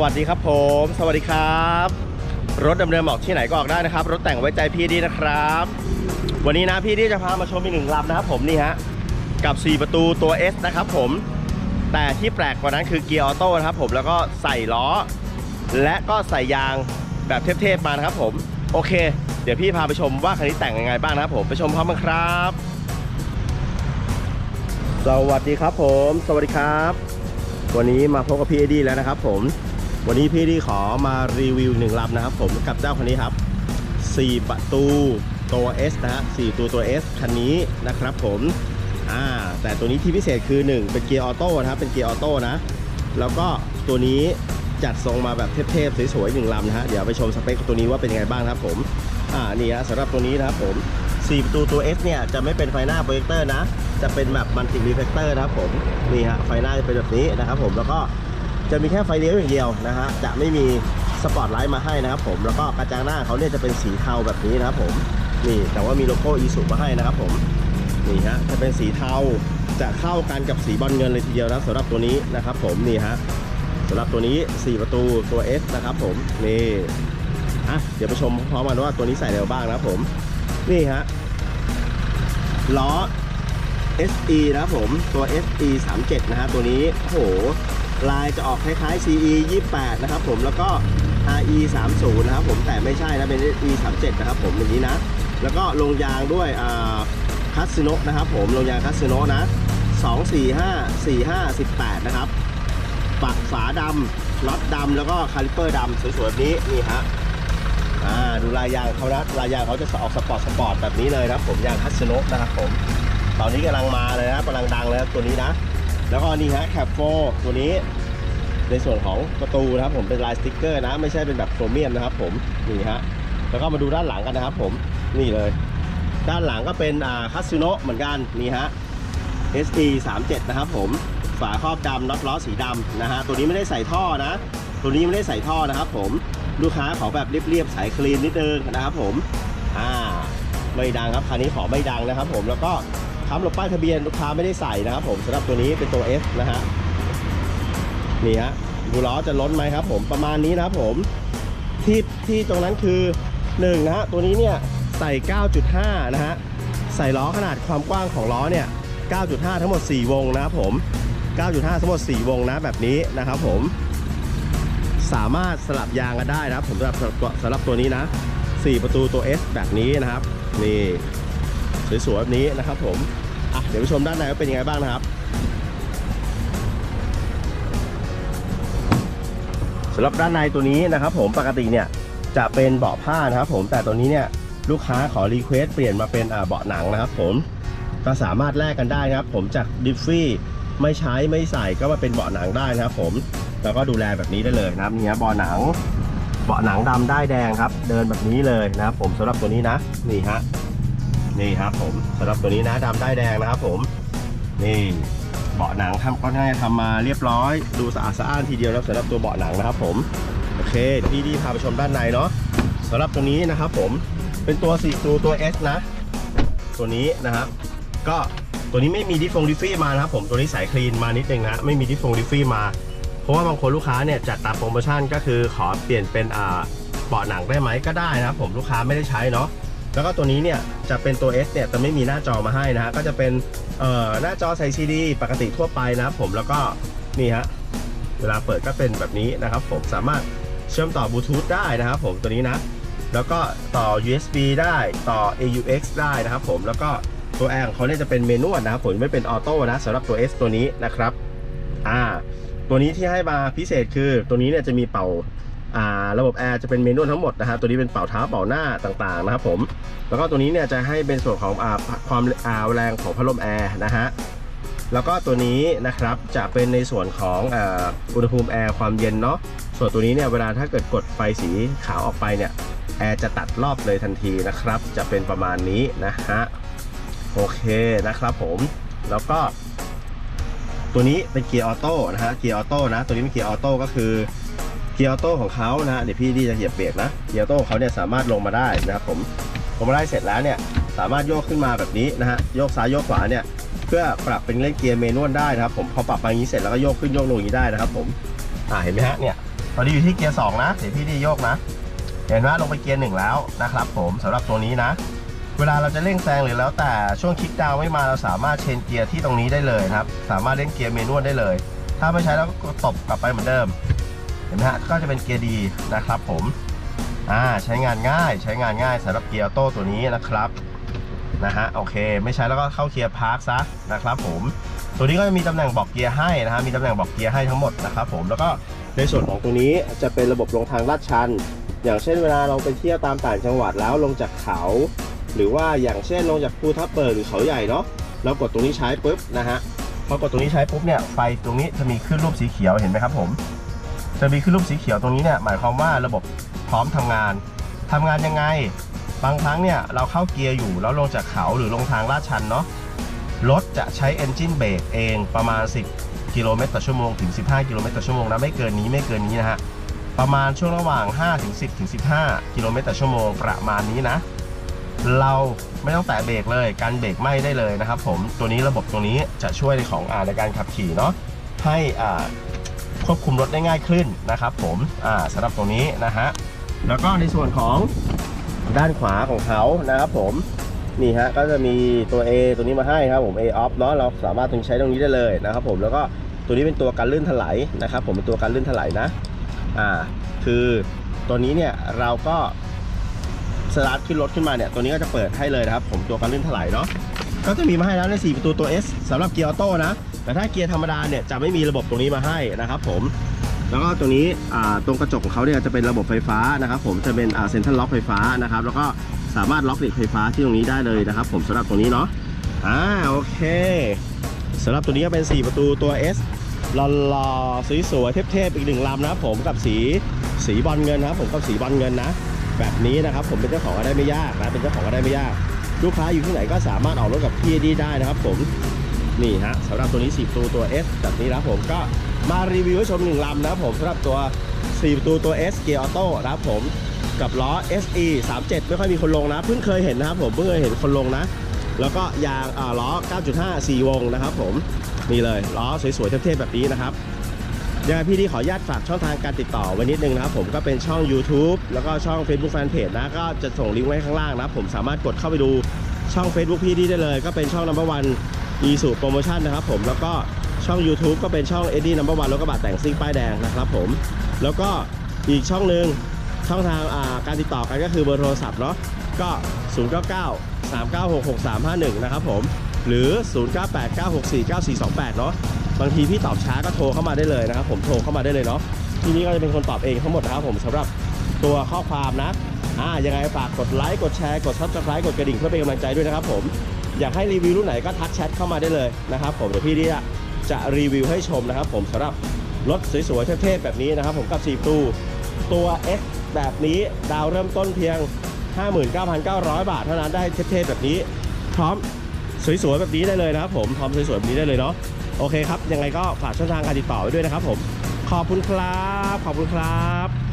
วัสดีครับผม สวัสดีครับ รถดำเนินออกที่ไหนก็ออกได้นะครับ รถแต่งไว้ใจพี่ดีนะครับ วันนี้นะพี่ดีจะพามาชมอีกหนึ่งลำนะครับผมนี่ฮะกับ 4 ประตูตัว S นะครับผม แต่ที่แปลกกว่านั้นคือเกียร์ออโต้นะครับผมแล้วก็ใส่ล้อ และก็ใส่ยางแบบเทพๆมานะครับผมโอเค เดี๋ยวพี่พาไปชมว่าคันนี้แต่งยังไงบ้างนะครับผมไปชมพร้อมกันครับ สวัสดีครับผม สวัสดีครับ วันนี้มาพบกับพี่เอดีแล้วนะครับผม วันนี้พี่เอดีขอมารีวิวหนึ่งลำนะครับผมกับเจ้าคันนี้ครับ 4 ประตูตัว S นะฮะ4ตัวตัว S คันนี้นะครับผมอ่าแต่ตัวนี้ที่พิเศษคือ 1 เป็นเกียร์ออโต้นะครับเป็นเกียร์ออโต้นะ แล้วก็ตัวนี้จัดทรงมาแบบเทพๆสวยๆหนึ่งลำนะฮะเดี๋ยวไปชมสเปคตัวนี้ว่าเป็นยังไงบ้างครับผมอ่านี่ฮะสำหรับตัวนี้นะครับผม4ประตูตัว S เนี่ยจะไม่เป็นไฟหน้าโปรเจคเตอร์นะ จะเป็นแบบมัลติรีเฟกเตอร์นะครับผมนี่ฮะไฟหน้าจะเป็นแบบนี้นะครับผมแล้วก็ จะมีแค่ไฟเลี้ยวอย่างเดียวนะฮะจะไม่มีสปอตไลท์มาให้นะครับผมแล้วก็กระจังหน้าเขาเนี่ยจะเป็นสีเทาแบบนี้นะครับผมนี่แต่ว่ามีโลโก้อีสุมาให้นะครับผมนี่ฮะจะเป็นสีเทาจะเข้ากันกับสีบอลเงินเลยทีเดียวนะสำหรับตัวนี้นะครับผมนี่ฮะสำหรับตัวนี้ 4 ประตูตัว S นะครับผมนี่อะเดี๋ยวไปชมพร้อมกันว่าตัวนี้ใส่อะไรบ้างนะครับผมนี่ฮะล้อ SE นะครับผมตัว SE 37นะฮะตัวนี้โอ้โห ลายจะออกคล้ายๆ CE 28นะครับผมแล้วก็ RE 30นะครับผมแต่ไม่ใช่นะเป็น E 37นะครับผมอย่างนี้นะ แล้วก็ลงยางด้วยคัตสึโนะนะครับผมลงยางคัตสึโนะนะ 2 4 5 4 5 18 นะครับปักฝาดำน็อตดำแล้วก็คาลิเปอร์ดำสวยๆแบบนี้นี่ฮะอ่าดูลายยางเขานะลายยางเขาจะออกสปอร์ตสปอร์ตแบบนี้เลยนะครับผมยางคัตสึโนะนะครับผมตอนนี้กำลังมาเลยนะกำลังดังเลยตัวนี้นะ แล้วก็นี่ฮะแคปโฟตัวนี้ในส่วนของประตูนะครับผมเป็นลายสติ๊กเกอร์นะ ไม่ใช่เป็นแบบโครเมียมนะครับผมนี่ฮะแล้วก็มาดูด้านหลังกันนะครับผมนี่เลย ด้านหลังก็เป็นอ่าคัตสึโนะเหมือนกันนี่ฮะ SE 37นะครับผมฝาครอบดำน็อตล้อสีดำนะฮะตัวนี้ไม่ได้ใส่ท่อนะ ตัวนี้ไม่ได้ใส่ท่อนะครับผมลูกค้าขอแบบเรียบๆใสคลีนนิดนึงนะครับผมอ่าไม่ดังครับคันนี้ขอไม่ดังนะครับผมแล้วก็ ค้ำหลบป้ายทะเบียนลูกค้าไม่ได้ใส่นะครับผมสำหรับตัวนี้เป็นตัว F นะฮะนี่ฮะดูล้อจะล้นไหมครับ ผมประมาณนี้นะครับผมที่ที่ตรงนั้นคือ1นะฮะตัวนี้เนี่ยใส่ 9.5 นะฮะใส่ล้อขนาดความกว้างของล้อเนี่ย 9.5 ทั้งหมด 4 วงนะครับผม 9.5 ทั้งหมด 4 วงนะแบบนี้นะครับผม สามารถสลับยางกันได้นะครับผมสำหรับสำหรับตัวนี้นะ 4 ประตูตัว S แบบนี้นะครับ นี่ สวยๆแบบนี้นะครับผมอะเดี๋ยวไปชมด้านในว่าเป็นยังไงบ้างนะครับสำหรับด้านในตัวนี้นะครับ ผมปกติเนี่ยจะเป็นเบาะผ้านะครับ ผมแต่ตัวนี้เนี่ยลูกค้าขอรีเควสเปลี่ยนมาเป็นเบาะหนังนะครับ ผมก็สามารถแลกกันได้นะครับ ผมจากดิฟฟี่ไม่ใช้ไม่ใส่ก็มาเป็นเบาะหนังได้นะครับ ผมแล้วก็ดูแลแบบนี้ได้เลยนะครับนี่ฮะเบาะหนังเบาะหนังดำได้แดงครับ เดินแบบนี้เลยนะครับ ผมสำหรับตัวนี้นะนี่ฮะ นี่ครับผมสำหรับตัวนี้นะดำได้แดงนะครับผม นี่เบาะหนังทำก็น่าจะทำมาเรียบร้อย ดูสะอาดสะอ้านทีเดียวแล้วสำหรับตัวเบาะหนังนะครับ ผมโอเคพี่ดีพาไปชมด้านในเนาะสำหรับตัวนี้นะครับผมเป็นตัวสี่ตัวตัว S นะ ตัวนี้นะครับ ก็ตัวนี้ไม่มีดิฟงดิฟฟี่มานะครับผมตัวนี้สายคลีนมานิดนึงนะไม่มีดิฟงดิฟฟี่มา เพราะว่าบางคนลูกค้าเนี่ยจัดตามโปรโมชั่นก็คือขอเปลี่ยนเป็นอ่าเบาะหนังได้ไหมก็ได้นะครับผมลูกค้าไม่ได้ใช้เนาะ แล้วก็ตัวนี้เนี่ยจะเป็นตัว S เนี่ยจะไม่มีหน้าจอมาให้นะฮะก็จะเป็นหน้าจอใส่ซีดีปกติทั่วไปนะครับผมแล้วก็นี่ฮะเวลาเปิดก็เป็นแบบนี้นะครับผมสามารถเชื่อมต่อบลูทูธได้นะครับผมตัวนี้นะ แล้วก็ต่อ USB ได้ต่อ AUX ได้นะครับผมแล้วก็ตัวแอร์ของเขาเนี่ยจะเป็นเมนวลนะครับผมไม่เป็นออโต้นะสำหรับตัว S ตัวนี้นะครับอ่าตัวนี้ที่ให้มาพิเศษคือตัวนี้เนี่ยจะมีเป่า ระบบแอร์จะเป็นเมนวลทั้งหมดนะฮะตัวนี้เป็นเป่าเท้าเป่าหน้าต่างๆนะครับผมแล้วก็ตัวนี้เนี่ยจะให้เป็นส่วนของอความอาแรงของพัดลมแอร์นะฮะแล้วก็ตัวนี้นะครับจะเป็นในส่วนของออุณหภูมิแอร์ความเย็นเนาะส่วนตัวนี้เนี่ยเวลาถ้าเกิดกดไฟสีขาวออกไปเนี่ยแอร์จะตัดรอบเลยทันทีนะครับ จะเป็นประมาณนี้นะฮะโอเคนะครับผมแล้วก็ ตัวนี้เป็นเกียร์ออโต้นะฮะเกียร์ออโต้นะตัวนี้เป็นเกียร์ออโต้ก็คือ เกียร์ออโต้ของเขานะเดี๋ยวพี่ดีจะเหยียบเบรกนะเกียร์ออโต้ของเขาเนี่ยสามารถลงมาได้นะครับผมลงมาได้เสร็จแล้วเนี่ยสามารถโยกขึ้นมาแบบนี้นะฮะโยกซ้ายโยกขวาเนี่ยเพื่อปรับเป็นเล่นเกียร์เมนวลได้นะครับผมพอปรับไปอย่างนี้เสร็จแล้วก็โยกขึ้นโยกลงอย่างนี้ได้นะครับผมอ่าเห็นไหมฮะเนี่ยตอนนี้อยู่ที่เกียร์สองนะเดี๋ยวพี่ดีโยกนะ เห็นว่าลงไปเกียร์หนึ่งแล้วนะครับผมสำหรับตัวนี้นะ เวลาเราจะเร่งแซงหรือแล้วแต่ช่วงคลิกดาวไม่มาเราสามารถเชนเกียร์ที่ตรงนี้ได้เลยครับสามารถเล่นเกียร์เมนวลได้เลย ถ้าไม่ใช้แล้วก็ตบกลับไปเหมือนเดิม เห็นไหมฮะก็จะเป็นเกียร์ดีนะครับผมอ่าใช้งานง่ายใช้งานง่ายสำหรับเกียร์ออโต้ตัวนี้นะครับนะฮะโอเค ไม่ใช้แล้วก็เข้าเกียร์พาร์คซะนะครับผมตัวนี้ก็จะมีตำแหน่งบอกเกียร์ให้นะฮะมีตำแหน่งบอกเกียร์ให้ทั้งหมดนะครับผมแล้วก็ในส่วนของตัวนี้จะเป็นระบบลงทางลาดชัน อย่างเช่นเวลาเราไปเที่ยวตามต่างจังหวัดแล้วลงจากเขา หรือว่าอย่างเช่นลงจากภูทับเบิกหรือเขาใหญ่เนาะเรากดตรงนี้ใช้ปุ๊บนะฮะพอกดตรงนี้ใช้ปุ๊บเนี่ยไฟตรงนี้จะมีขึ้นรูปสีเขียวเห็นไหมครับผม จะมีขึ้นรูปสีเขียวตรงนี้เนี่ยหมายความว่าระบบพร้อมทำงานทำงานยังไง บางครั้งเนี่ยเราเข้าเกียร์อยู่แล้วลงจากเขาหรือลงทางลาดชันเนาะรถจะใช้ engine brake เองประมาณ 10 กิโลเมตรต่อชั่วโมงถึง 15 กิโลเมตรต่อชั่วโมงนะไม่เกินนี้ไม่เกินนี้นะฮะประมาณช่วงระหว่าง 5 ถึง 10 ถึง 15 กิโลเมตรต่อชั่วโมงประมาณนี้นะ เราไม่ต้องแตะเบรกเลยการเบรกไม่ได้เลยนะครับผมตัวนี้ระบบตรงนี้จะช่วยในของอ่าในการขับขี่เนาะให้อ่า ควบคุมรถได้ง่ายขึ้นนะครับผมอ่าสำหรับตรงนี้นะฮะแล้วก็ในส่วนของด้านขวาของเขานะครับผมนี่ฮะก็จะมีตัว A ตัวนี้มาให้ครับผม A off เนาะเราสามารถถึงใช้ตรงนี้ได้เลยนะครับผมแล้วก็ตัวนี้เป็นตัวการลื่นถลายนะครับผมเป็นตัวการลื่นถลายนะอ่าคือตัวนี้เนี่ยเราก็สตาร์ทขึ้นรถขึ้นมาเนี่ยตัวนี้ก็จะเปิดให้เลยนะครับผมตัวการลื่นถลายเนาะ ก็จะมีมาให้แล้วใน 4 ประตูตัว S สำหรับเกียร์ออโต้นะ แต่ถ้าเกียร์ธรรมดาเนี่ยจะไม่มีระบบตรงนี้มาให้นะครับผม แล้วก็ตรงนี้ตรงกระจกของเขาเนี่ยจะเป็นระบบไฟฟ้านะครับผม จะเป็นเซ็นทรัลล็อกไฟฟ้านะครับ แล้วก็สามารถล็อกเหล็กไฟฟ้าที่ตรงนี้ได้เลยนะครับ ผมสำหรับตรงนี้เนาะ อ่าโอเคสำหรับตัวนี้ก็เป็น 4 ประตูตัว S หล่อๆสวยๆเทพๆอีกหนึ่งลำนะครับผมกับสีสีบอลเงินนะครับผมกับสีบอลเงินนะ แบบนี้นะครับผมเป็นเจ้าของก็ได้ไม่ยากนะเป็นเจ้าของก็ได้ไม่ยาก ลูกค้าอยู่ที่ไหนก็สามารถออกรถกับพี่ดีได้นะครับผมนี่ฮะสำหรับตัวนี้4ประตูตัว S แบบนี้นะผมก็มารีวิวให้ชมหนึ่งลำนะครับผมสำหรับตัว 4 ประตูตัว S เกียร์ออโต้นะครับผมกับล้อ SE 37 ไม่ค่อยมีคนลงนะ เพิ่งเคยเห็นนะครับผมเพิ่งเคยเห็นคนลงนะ แล้วก็ยางอ่าล้อ 9.5 4 วงนะครับผมนี่เลยล้อสวยๆเท่ๆแบบนี้นะครับ ยังไงพี่ดีขออนุญาตฝากช่องทางการติดต่อไว้นิดนึงนะครับผมก็เป็นช่อง YouTube แล้วก็ช่อง Facebook Fanpage นะก็จะส่งลิงก์ไว้ข้างล่างนะครับผมสามารถกดเข้าไปดูช่อง Facebook พี่ดีได้เลย ก็เป็นช่อง number one อีสูโปรโมชั่นนะครับผมแล้วก็ช่อง YouTube ก็เป็นช่อง e d d y Number One แล้วก็บาทแต่งซิ่งป้ายแดงนะครับผมแล้วก็อีกช่องหนึ่งช่องทางาการติดต่อกันก็คือเบอร์โทรศัพท์เนาะก็ 0 9 9 3 9 6 6 3 5 1 นะครับผม หรือ 0 9 8 9 6 4 9 4 2 8 เนาะ บางทีพี่ตอบช้าก็โทรเข้ามาได้เลยนะครับ ผมโทรเข้ามาได้เลยเนาะที่นี้ก็จะเป็นคนตอบเองทั้งหมดนะครับผมสำหรับตัวข้อความนะอ่ายังไงฝากกดไลค์กดแชร์กด subscribe กดกระดิ่งเพื่อเป็นกำลังใจด้วยนะครับผมอยากให้รีวิวรุ่นไหนก็ทักแชทเข้ามาได้เลยนะครับผมเดี๋ยวพี่เนี่ยจะรีวิวให้ชมนะครับ ผมสำหรับรถสวยๆเท่ๆแบบนี้นะครับ ผมกับ4ตูตัว X แบบนี้ดาวเริ่มต้นเพียง 59,900 บาทเท่านั้นได้เท่ๆแบบนี้ พร้อมสวยๆแบบนี้ได้เลยนะครับผมพร้อมสวยๆแบบนี้ได้เลยเนาะ โอเคครับ ยังไงก็ฝากช่องทางการติดต่อไว้ด้วยนะครับผม ขอบคุณครับ ขอบคุณครับ